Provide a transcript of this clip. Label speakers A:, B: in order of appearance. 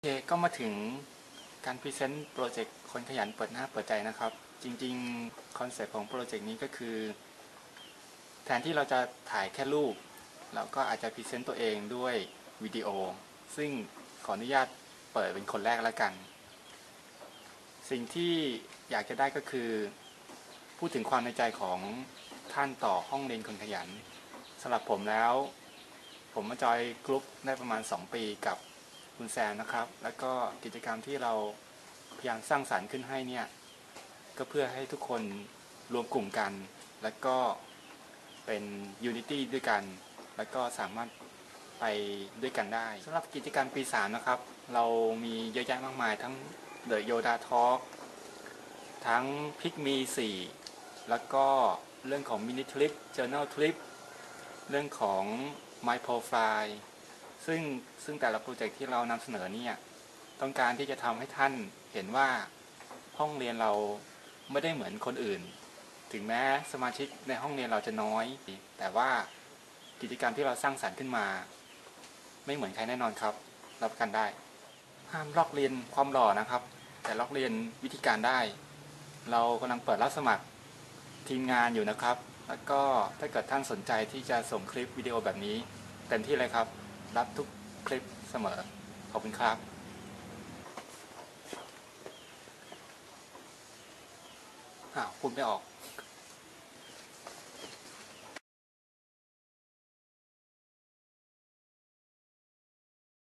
A: โอเคก็มาถึงการพรีเซนต์โปรเจกต์คนขยันเปิดหน้าเปิดใจนะครับ จริงๆคอนเซ็ปต์ของโปรเจกต์นี้ก็คือ แทนที่เราจะถ่ายแค่รูป เราก็อาจจะพรีเซนต์ตัวเองด้วยวิดีโอ ซึ่งขออนุญาตเปิดเป็นคนแรกแล้วกัน สิ่งที่อยากจะได้ก็คือ พูดถึงความในใจของท่านต่อห้องเรียนคนขยันสำหรับผมแล้ว ผมมาจอยกลุ่มได้ประมาณ 2 ปีกับ คุณแซมนะครับ แล้วก็กิจกรรมที่เราพยายามสร้างสารรค์ขึ้นให้เนี่ย ก็เพื่อให้ทุกคนรวมกลุ่มกัน แล้วก็เป็นยูนิตี้ด้วยกัน แล้วก็สามารถไปด้วยกันได้สำหรับกิจกรรมปี3นะครับ เรามีเยอะแยะมากมายทั้ง The Yoda Talk ทั้งพิกมี4แล้วก็เรื่องของ Mini Trip Journal Trip เรื่องของ My Profile ซึ่งซึ่งแต่ละโปรเจกต์ที่เรานำเสนอเนี่ยต้องการที่จะทำให้ท่านเห็นว่าห้องเรียนเราไม่ได้เหมือนคนอื่น ถึงแม้สมาชิกในห้องเรียนเราจะน้อย แต่ว่ากิจกรรมที่เราสร้างสรรค์ขึ้นมา ไม่เหมือนใครแน่นอนครับ รับกันได้ ห้ามลอกเรียนความหล่อนะครับ แต่ลอกเรียนวิธีการได้ เรากำลังเปิดรับสมัครทีมงานอยู่นะครับ แล้วก็ถ้าเกิดท่านสนใจที่จะส่งคลิปวิดีโอแบบนี้เต็มที่เลยครับ รับทุกคลิปเสมอ ขอบคุณครับ อ้าว คุณไม่ออก